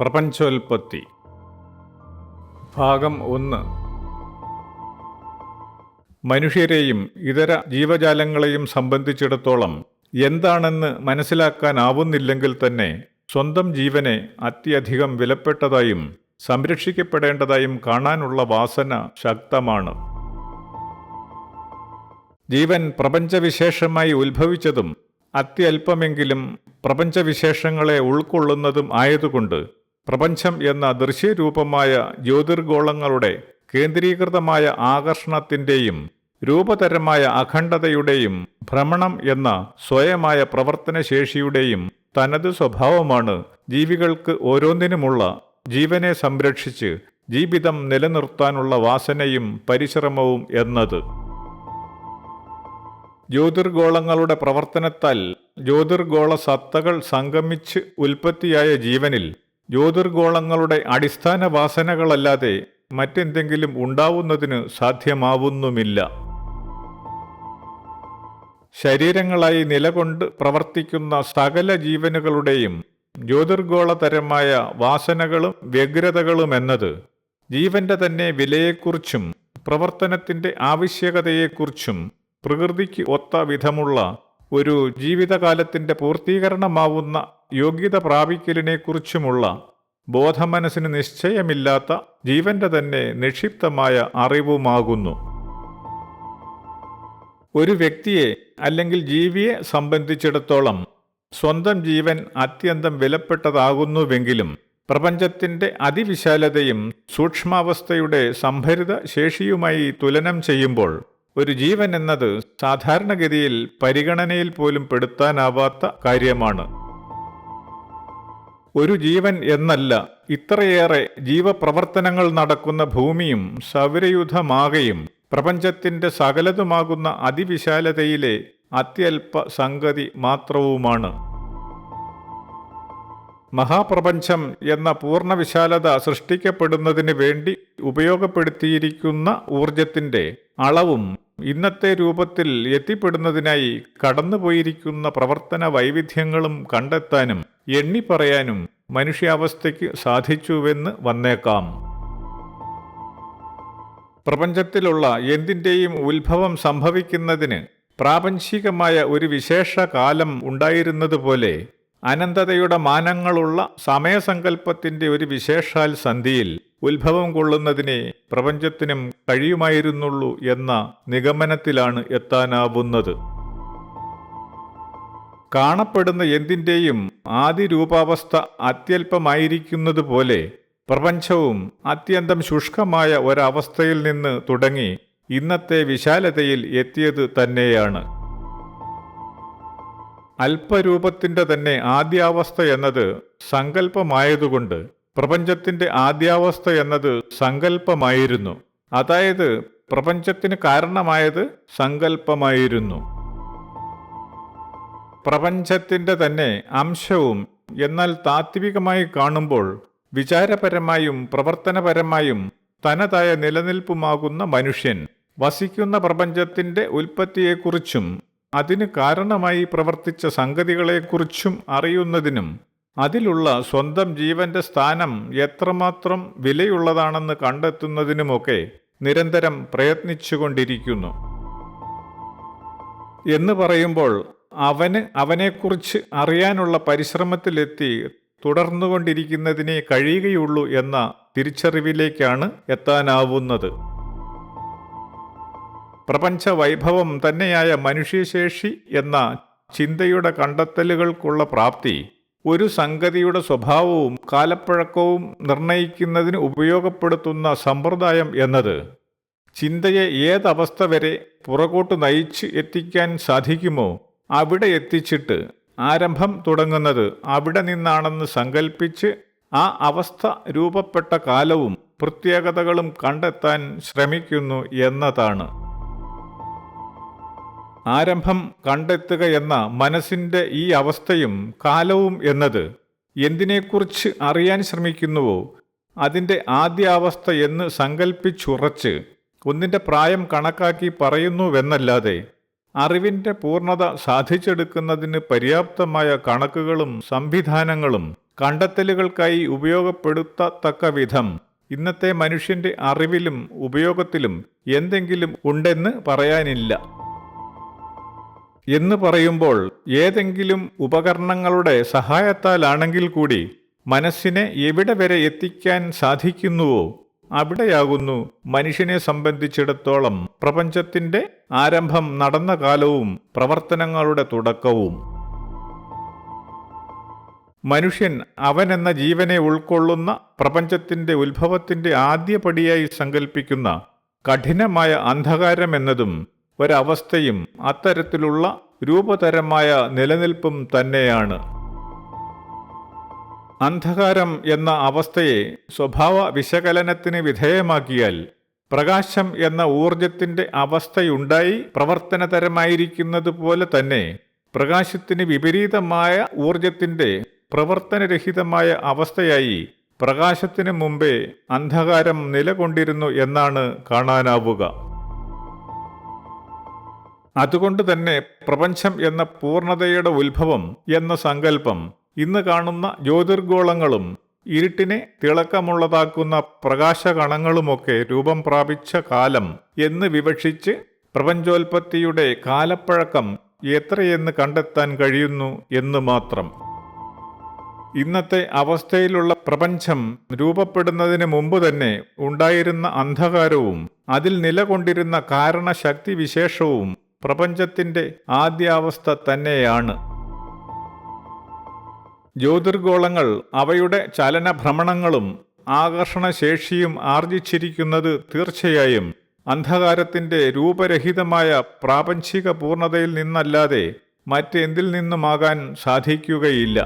പ്രപഞ്ചോൽപത്തി. ഭാഗം ഒന്ന്. മനുഷ്യരെയും ഇതര ജീവജാലങ്ങളെയും സംബന്ധിച്ചിടത്തോളം എന്താണെന്ന് മനസ്സിലാക്കാനാവുന്നില്ലെങ്കിൽ തന്നെ സ്വന്തം ജീവനെ അത്യധികം വിലപ്പെട്ടതായും സംരക്ഷിക്കപ്പെടേണ്ടതായും കാണാനുള്ള വാസന ശക്തമാണ്. ജീവൻ പ്രപഞ്ചവിശേഷമായി ഉത്ഭവിച്ചതും അത്യല്പമെങ്കിലും പ്രപഞ്ചവിശേഷങ്ങളെ ഉൾക്കൊള്ളുന്നതും ആയതുകൊണ്ട് പ്രപഞ്ചം എന്ന ദൃശ്യരൂപമായ ജ്യോതിർഗോളങ്ങളുടെ കേന്ദ്രീകൃതമായ ആകർഷണത്തിന്റെയും രൂപതരമായ അഖണ്ഡതയുടെയും ഭ്രമണം എന്ന സ്വയമായ പ്രവർത്തനശേഷിയുടെയും തനത് സ്വഭാവമാണ് ജീവികൾക്ക് ഓരോന്നിനുമുള്ള ജീവനെ സംരക്ഷിച്ച് ജീവിതം നിലനിർത്താനുള്ള വാസനയും പരിശ്രമവും എന്നത്. ജ്യോതിർഗോളങ്ങളുടെ പ്രവർത്തനത്താൽ ജ്യോതിർഗോള സത്തകൾ സംഗമിച്ച് ഉൽപ്പത്തിയായ ജീവനിൽ ജ്യോതിർഗോളങ്ങളുടെ അടിസ്ഥാന വാസനകളല്ലാതെ മറ്റെന്തെങ്കിലും ഉണ്ടാവുന്നതിന് സാധ്യമാവുന്നുമില്ല. ശരീരങ്ങളായി നിലകൊണ്ട് പ്രവർത്തിക്കുന്ന സകല ജീവനുകളുടെയും ജ്യോതിർഗോളതരമായ വാസനകളും വ്യഗ്രതകളും എന്നത് ജീവന്റെ തന്നെ വിലയെക്കുറിച്ചും പ്രവർത്തനത്തിന്റെ ആവശ്യകതയെക്കുറിച്ചും പ്രകൃതിക്ക് ഒത്ത വിധമുള്ള ഒരു ജീവിതകാലത്തിന്റെ പൂർത്തീകരണമാവുന്ന യോഗ്യത പ്രാപിക്കലിനെക്കുറിച്ചുമുള്ള ബോധമനസ്സിന് നിശ്ചയമില്ലാത്ത ജീവന്റെ തന്നെ നിക്ഷിപ്തമായ അറിവുമാകുന്നു. ഒരു വ്യക്തിയെ അല്ലെങ്കിൽ ജീവിയെ സംബന്ധിച്ചിടത്തോളം സ്വന്തം ജീവൻ അത്യന്തം വിലപ്പെട്ടതാകുന്നുവെങ്കിലും പ്രപഞ്ചത്തിന്റെ അതിവിശാലതയും സൂക്ഷ്മാവസ്ഥയുടെ സംഭരിത ശേഷിയുമായി തുലനം ചെയ്യുമ്പോൾ ഒരു ജീവൻ എന്നത് സാധാരണഗതിയിൽ പരിഗണനയിൽ പോലും പെടുത്താനാവാത്ത കാര്യമാണ്. ഒരു ജീവൻ എന്നല്ല ഇത്രയേറെ ജീവപ്രവർത്തനങ്ങൾ നടക്കുന്ന ഭൂമിയും സൗരയുധമാകയും പ്രപഞ്ചത്തിന്റെ സകലതുമാകുന്ന അതിവിശാലതയിലെ അത്യൽപ സംഗതി മാത്രവുമാണ്. മഹാപ്രപഞ്ചം എന്ന പൂർണ വിശാലത സൃഷ്ടിക്കപ്പെടുന്നതിന് വേണ്ടി ഉപയോഗപ്പെടുത്തിയിരിക്കുന്ന ഊർജത്തിന്റെ അളവും ഇന്നത്തെ രൂപത്തിൽ എത്തിപ്പെടുന്നതിനായി കടന്നുപോയിരിക്കുന്ന പ്രവർത്തന വൈവിധ്യങ്ങളും കണ്ടെത്താനും എണ്ണിപ്പറയാനും മനുഷ്യാവസ്ഥയ്ക്ക് സാധിച്ചുവെന്ന് വന്നേക്കാം. പ്രപഞ്ചത്തിലുള്ള എന്തിന്റെയും ഉത്ഭവം സംഭവിക്കുന്നതിന് പ്രാപഞ്ചികമായ ഒരു വിശേഷ കാലം ഉണ്ടായിരുന്നതുപോലെ അനന്തതയുടെ മാനങ്ങളുള്ള സമയസങ്കല്പത്തിന്റെ ഒരു വിശേഷാൽ സന്ധിയിൽ ഉത്ഭവം കൊള്ളുന്നതിനെ പ്രപഞ്ചത്തിനും കഴിയുമായിരുന്നുള്ളൂ എന്ന നിഗമനത്തിലാണ് എത്താനാവുന്നത്. കാണപ്പെടുന്ന എന്തിന്റെയും ആദി രൂപാവസ്ഥ അത്യല്പമായിരിക്കുന്നതുപോലെ പ്രപഞ്ചവും അത്യന്തം ശുഷ്കമായ ഒരവസ്ഥയിൽ നിന്ന് തുടങ്ങി ഇന്നത്തെ വിശാലതയിൽ എത്തിയത് തന്നെയാണ്. അല്പരൂപത്തിന്റെ തന്നെ ആദ്യാവസ്ഥ എന്നത് സങ്കല്പമായതുകൊണ്ട് പ്രപഞ്ചത്തിന്റെ ആദ്യാവസ്ഥ എന്നത് സങ്കല്പമായിരുന്നു. അതായത് പ്രപഞ്ചത്തിന് കാരണമായത് സങ്കല്പമായിരുന്നു. പ്രപഞ്ചത്തിന്റെ തന്നെ അംശവും എന്നാൽ താത്വികമായി കാണുമ്പോൾ വിചാരപരമായും പ്രവർത്തനപരമായും തനതായ നിലനിൽപ്പുമാകുന്ന മനുഷ്യൻ വസിക്കുന്ന പ്രപഞ്ചത്തിന്റെ ഉൽപ്പത്തിയെക്കുറിച്ചും അതിന് കാരണമായി പ്രവർത്തിച്ച സംഗതികളെക്കുറിച്ചും അറിയുന്നതിനും അതിലുള്ള സ്വന്തം ജീവന്റെ സ്ഥാനം എത്രമാത്രം വിലയുള്ളതാണെന്ന് കണ്ടെത്തുന്നതിനുമൊക്കെ നിരന്തരം പ്രയത്നിച്ചുകൊണ്ടിരിക്കുന്നു. എന്ന് പറയുമ്പോൾ അവന് അവനെക്കുറിച്ച് അറിയാനുള്ള പരിശ്രമത്തിലെത്തി തുടർന്നുകൊണ്ടിരിക്കുന്നതിനെ കഴിയുകയുള്ളൂ എന്ന തിരിച്ചറിവിലേക്കാണ് എത്താനാവുന്നത്. പ്രപഞ്ച വൈഭവം തന്നെയായ മനുഷ്യശേഷി എന്ന ചിന്തയുടെ കണ്ടെത്തലുകൾക്കുള്ള പ്രാപ്തി ഒരു സംഗതിയുടെ സ്വഭാവവും കാലപ്പഴക്കവും നിർണയിക്കുന്നതിന് ഉപയോഗപ്പെടുത്തുന്ന സമ്പ്രദായം എന്നത് ചിന്തയെ ഏതവസ്ഥ വരെ പുറകോട്ട് നയിച്ച് എത്തിക്കാൻ സാധിക്കുമോ? അവിടെ എത്തിച്ചിട്ട് ആരംഭം തുടങ്ങുന്നത് അവിടെ നിന്നാണെന്ന് സങ്കൽപ്പിച്ച് ആ അവസ്ഥ രൂപപ്പെട്ട കാലവും പ്രത്യേകതകളും കണ്ടെത്താൻ ശ്രമിക്കുന്നു എന്നതാണ്. ആരംഭം കണ്ടെത്തുക എന്ന മനസ്സിന്റെ ഈ അവസ്ഥയും കാലവും എന്നത് എന്തിനെക്കുറിച്ച് അറിയാൻ ശ്രമിക്കുന്നുവോ? അതിന്റെ ആദ്യാവസ്ഥ എന്ന് സങ്കല്പിച്ചുറച്ച് ഒന്നിന്റെ പ്രായം കണക്കാക്കി പറയുന്നുവെന്നല്ലാതെ അറിവിന്റെ പൂർണത സാധിച്ചെടുക്കുന്നതിന് പര്യാപ്തമായ കണക്കുകളും സംവിധാനങ്ങളും കണ്ടെത്തലുകൾക്കായി ഉപയോഗപ്പെടുത്തത്തക്ക വിധം ഇന്നത്തെ മനുഷ്യന്റെ അറിവിലും ഉപയോഗത്തിലും എന്തെങ്കിലും ഉണ്ടെന്ന് പറയാനില്ല. എന്ന് പറയുമ്പോൾ ഏതെങ്കിലും ഉപകരണങ്ങളുടെ സഹായത്താലാണെങ്കിൽ കൂടി മനസ്സിനെ എവിടെ വരെ എത്തിക്കാൻ സാധിക്കുന്നുവോ അവിടെയാകുന്നു മനുഷ്യനെ സംബന്ധിച്ചിടത്തോളം പ്രപഞ്ചത്തിന്റെ ആരംഭം നടന്ന കാലവും പ്രവർത്തനങ്ങളുടെ തുടക്കവും. മനുഷ്യൻ അവൻ എന്ന ജീവനെ ഉൾക്കൊള്ളുന്ന പ്രപഞ്ചത്തിന്റെ ഉത്ഭവത്തിന്റെ ആദ്യപടിയായി സങ്കല്പിക്കുന്ന കഠിനമായ അന്ധകാരം എന്നതും ഒരവസ്ഥയും അത്തരത്തിലുള്ള രൂപതരമായ നിലനിൽപ്പും തന്നെയാണ്. അന്ധകാരം എന്ന അവസ്ഥയെ സ്വഭാവ വിശകലനത്തിന് വിധേയമാക്കിയാൽ പ്രകാശം എന്ന ഊർജത്തിന്റെ അവസ്ഥയുണ്ടായി പ്രവർത്തനതരമായിരിക്കുന്നത് പോലെ തന്നെ പ്രകാശത്തിന് വിപരീതമായ ഊർജത്തിന്റെ പ്രവർത്തനരഹിതമായ അവസ്ഥയായി പ്രകാശത്തിന് മുമ്പേ അന്ധകാരം നിലകൊണ്ടിരുന്നു എന്നാണ് കാണാനാവുക. അതുകൊണ്ട് തന്നെ പ്രപഞ്ചം എന്ന പൂർണതയുടെ ഉത്ഭവം എന്ന സങ്കല്പം ഇന്ന് കാണുന്ന ജ്യോതിർഗോളങ്ങളും ഇരുട്ടിനെ തിളക്കമുള്ളതാക്കുന്ന പ്രകാശകണങ്ങളുമൊക്കെ രൂപം പ്രാപിച്ച കാലം എന്ന് വിവക്ഷിച്ച് പ്രപഞ്ചോൽപത്തിയുടെ കാലപ്പഴക്കം എത്രയെന്ന് കണ്ടെത്താൻ കഴിയുന്നു എന്ന് മാത്രം. ഇന്നത്തെ അവസ്ഥയിലുള്ള പ്രപഞ്ചം രൂപപ്പെടുന്നതിന് മുമ്പ് തന്നെ ഉണ്ടായിരുന്ന അന്ധകാരവും അതിൽ നിലകൊണ്ടിരുന്ന കാരണശക്തി വിശേഷവും പ്രപഞ്ചത്തിന്റെ ആദ്യാവസ്ഥ തന്നെയാണ്. ജ്യോതിർഗോളങ്ങൾ അവയുടെ ചലനഭ്രമണങ്ങളും ആകർഷണശേഷിയും ആർജിച്ചിരിക്കുന്നത് തീർച്ചയായും അന്ധകാരത്തിന്റെ രൂപരഹിതമായ പ്രാപഞ്ചിക പൂർണതയിൽ നിന്നല്ലാതെ മറ്റെന്തിൽ നിന്നുമാകാൻ സാധിക്കുകയില്ല.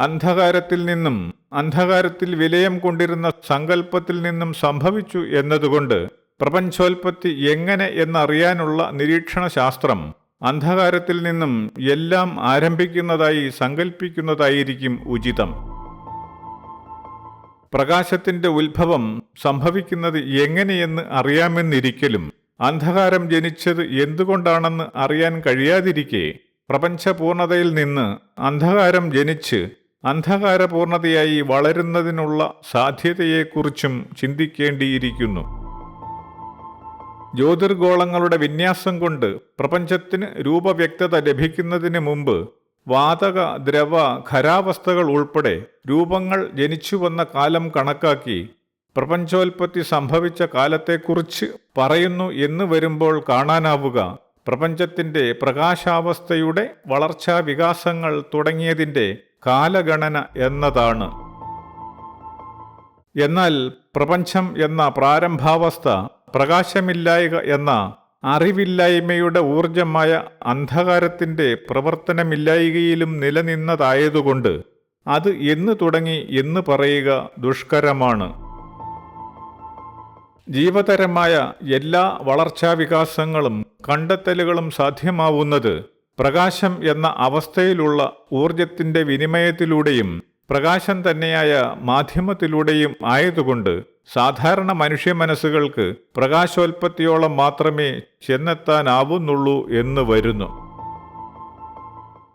അന്ധകാരത്തിൽ നിന്നും അന്ധകാരത്തിൽ വിലയം കൊണ്ടിരുന്ന സങ്കല്പത്തിൽ നിന്നും സംഭവിച്ചു എന്നതുകൊണ്ട് പ്രപഞ്ചോൽപത്തി എങ്ങനെ എന്നറിയാനുള്ള നിരീക്ഷണ ശാസ്ത്രം അന്ധകാരത്തിൽ നിന്നും എല്ലാം ആരംഭിക്കുന്നതായി സങ്കല്പിക്കുന്നതായിരിക്കും ഉചിതം. പ്രകാശത്തിന്റെ ഉത്ഭവം സംഭവിക്കുന്നത് എങ്ങനെയെന്ന് അറിയാമെന്നിരിക്കലും അന്ധകാരം ജനിച്ചത് എന്തുകൊണ്ടാണെന്ന് അറിയാൻ കഴിയാതിരിക്കെ പ്രപഞ്ചപൂർണതയിൽ നിന്ന് അന്ധകാരം ജനിച്ച് അന്ധകാരപൂർണതയായി വളരുന്നതിനുള്ള സാധ്യതയെക്കുറിച്ചും ചിന്തിക്കേണ്ടിയിരിക്കുന്നു. ജ്യോതിർഗോളങ്ങളുടെ വിന്യാസം കൊണ്ട് പ്രപഞ്ചത്തിന് രൂപവ്യക്തത ലഭിക്കുന്നതിന് മുമ്പ് വാതക ദ്രവ ഖരാവസ്ഥകൾ ഉൾപ്പെടെ രൂപങ്ങൾ ജനിച്ചു വന്ന കാലം കണക്കാക്കി പ്രപഞ്ചോൽപത്തി സംഭവിച്ച കാലത്തെക്കുറിച്ച് പറയുന്നു എന്ന് വരുമ്പോൾ കാണാനാവുക. പ്രപഞ്ചത്തിന്റെ പ്രകാശാവസ്ഥയുടെ വളർച്ചാ വികാസങ്ങൾ തുടങ്ങിയതിന്റെ കാലഗണന എന്നതാണ്. എന്നാൽ പ്രപഞ്ചം എന്ന പ്രാരംഭാവസ്ഥ പ്രകാശമില്ലായക എന്ന അറിവില്ലായ്മയുടെ ഊർജമായ അന്ധകാരത്തിന്റെ പ്രവർത്തനമില്ലായികയിലും നിലനിന്നതായതുകൊണ്ട് അത് എന്ന് തുടങ്ങി എന്ന് പറയുക ദുഷ്കരമാണ്. ജീവതരമായ എല്ലാ വളർച്ചാവികാസങ്ങളും കണ്ടെത്തലുകളും സാധ്യമാവുന്നത് പ്രകാശം എന്ന അവസ്ഥയിലുള്ള ഊർജത്തിന്റെ വിനിമയത്തിലൂടെയും പ്രകാശം തന്നെയായ മാധ്യമത്തിലൂടെയും ആയതുകൊണ്ട് സാധാരണ മനുഷ്യ മനസ്സുകൾക്ക് പ്രകാശോൽപത്തിയോളം മാത്രമേ ചെന്നെത്താനാവുന്നുള്ളൂ എന്ന് വരുന്നു.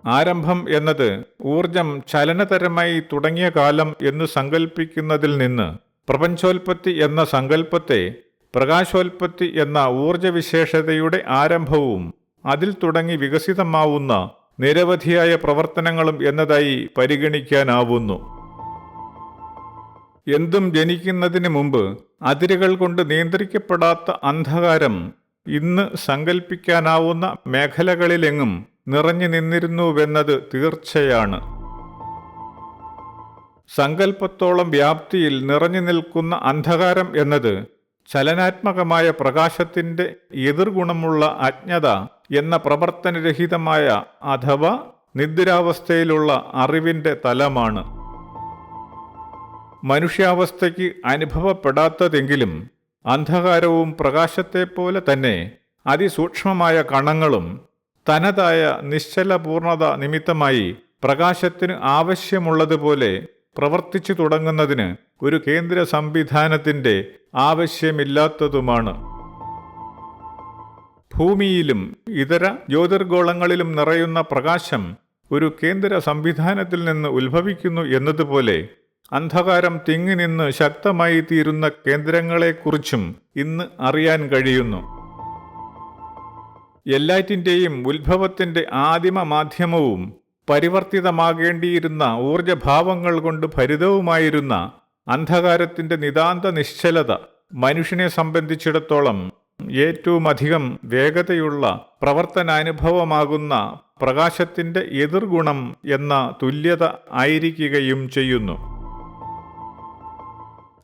ആരംഭം എന്നത് ഊർജം ചലനതരമായി തുടങ്ങിയ കാലം എന്ന് സങ്കല്പിക്കുന്നതിൽ നിന്ന് പ്രപഞ്ചോൽപത്തി എന്ന സങ്കല്പത്തെ പ്രകാശോൽപത്തി എന്ന ഊർജവിശേഷതയുടെ ആരംഭവും അതിൽ തുടങ്ങി വികസിതമാവുന്ന നിരവധിയായ പ്രവർത്തനങ്ങളും എന്നതായി പരിഗണിക്കാനാവുന്നു. എന്തും ജനിക്കുന്നതിന് മുമ്പ് അതിരുകൾ കൊണ്ട് നിയന്ത്രിക്കപ്പെടാത്ത അന്ധകാരം ഇന്ന് സങ്കൽപ്പിക്കാനാവുന്ന മേഖലകളിലെങ്ങും നിറഞ്ഞു നിന്നിരുന്നുവെന്നത് തീർച്ചയാണ്. സങ്കല്പത്തോളം വ്യാപ്തിയിൽ നിറഞ്ഞു നിൽക്കുന്ന അന്ധകാരം എന്നത് ചലനാത്മകമായ പ്രകാശത്തിന്റെ എതിർഗുണമുള്ള അജ്ഞത എന്ന പ്രവർത്തനരഹിതമായ അഥവാ നിദ്രാവസ്ഥയിലുള്ള അറിവിന്റെ തലമാണ്. മനുഷ്യാവസ്ഥയ്ക്ക് അനുഭവപ്പെടാത്തതെങ്കിലും അന്ധകാരവും പ്രകാശത്തെപ്പോലെ തന്നെ അതിസൂക്ഷ്മമായ കണങ്ങളും തനതായ നിശ്ചല പൂർണത നിമിത്തമായി പ്രകാശത്തിന് ആവശ്യമുള്ളതുപോലെ പ്രവർത്തിച്ചു തുടങ്ങുന്നതിന് ഒരു കേന്ദ്ര സംവിധാനത്തിന്റെ ആവശ്യമില്ലാത്തതുമാണ്. ഭൂമിയിലും ഇതര ജ്യോതിർഗോളങ്ങളിലും നിറയുന്ന പ്രകാശം ഒരു കേന്ദ്ര സംവിധാനത്തിൽ നിന്ന് ഉത്ഭവിക്കുന്നു എന്നതുപോലെ അന്ധകാരം തിങ്ങി നിന്ന് ശക്തമായി തീരുന്ന കേന്ദ്രങ്ങളെക്കുറിച്ചും ഇന്ന് അറിയാൻ കഴിയുന്നു. എല്ലാറ്റിന്റെയും ഉത്ഭവത്തിന്റെ ആദിമ മാധ്യമവും പരിവർത്തിതമാകേണ്ടിയിരുന്ന ഊർജഭാവങ്ങൾ കൊണ്ട് ഭരിതവുമായിരുന്ന അന്ധകാരത്തിന്റെ നിതാന്ത നിശ്ചലത മനുഷ്യനെ സംബന്ധിച്ചിടത്തോളം ഏറ്റവും അധികം വേഗതയുള്ള പ്രവർത്തനാനുഭവമാകുന്ന പ്രകാശത്തിന്റെ എതിർഗുണം എന്ന തുല്യത ആയിരിക്കുകയും ചെയ്യുന്നു.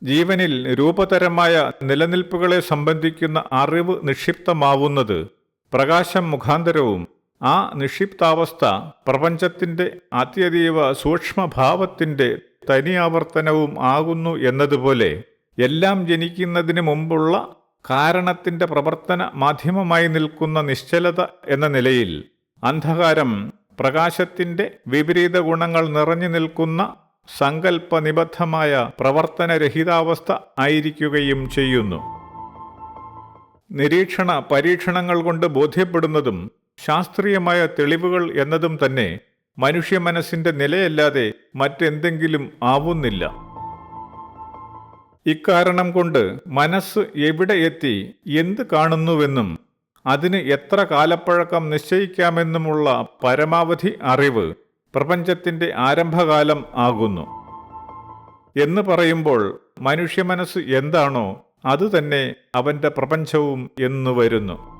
ജീവനിൽ രൂപതരമായ നിലനിൽപ്പുകളെ സംബന്ധിക്കുന്ന അറിവ് നിക്ഷിപ്തമാവുന്നത് പ്രകാശം മുഖാന്തരവും ആ നിക്ഷിപ്താവസ്ഥ പ്രപഞ്ചത്തിന്റെ അത്യതീവ സൂക്ഷ്മഭാവത്തിന്റെ തനിയാവർത്തനവും ആകുന്നു എന്നതുപോലെ എല്ലാം ജനിക്കുന്നതിന് മുമ്പുള്ള കാരണത്തിന്റെ പ്രവർത്തന മാധ്യമമായി നിൽക്കുന്ന നിശ്ചലത എന്ന നിലയിൽ അന്ധകാരം പ്രകാശത്തിന്റെ വിപരീത ഗുണങ്ങൾ നിറഞ്ഞു നിൽക്കുന്ന സങ്കല്പനിബദ്ധമായ പ്രവർത്തനരഹിതാവസ്ഥ ആയിരിക്കുകയും ചെയ്യുന്നു. നിരീക്ഷണ പരീക്ഷണങ്ങൾ കൊണ്ട് ബോധ്യപ്പെടുന്നതും ശാസ്ത്രീയമായ തെളിവുകൾ എന്നതും തന്നെ മനുഷ്യ മനസ്സിന്റെ നിലയല്ലാതെ മറ്റെന്തെങ്കിലും ആവുന്നില്ല. ഇക്കാരണം കൊണ്ട് മനസ്സ് എവിടെ എത്തി എന്ത് കാണുന്നുവെന്നും അതിന് എത്ര കാലപ്പഴക്കം നിശ്ചയിക്കാമെന്നുമുള്ള പരമാവധി അറിവ് പ്രപഞ്ചത്തിന്റെ ആരംഭകാലം ആകുന്നു. എന്ന് പറയുമ്പോൾ മനുഷ്യ മനസ്സ് എന്താണോ അതുതന്നെ അവന്റെ പ്രപഞ്ചവും എന്നു വരുന്നു.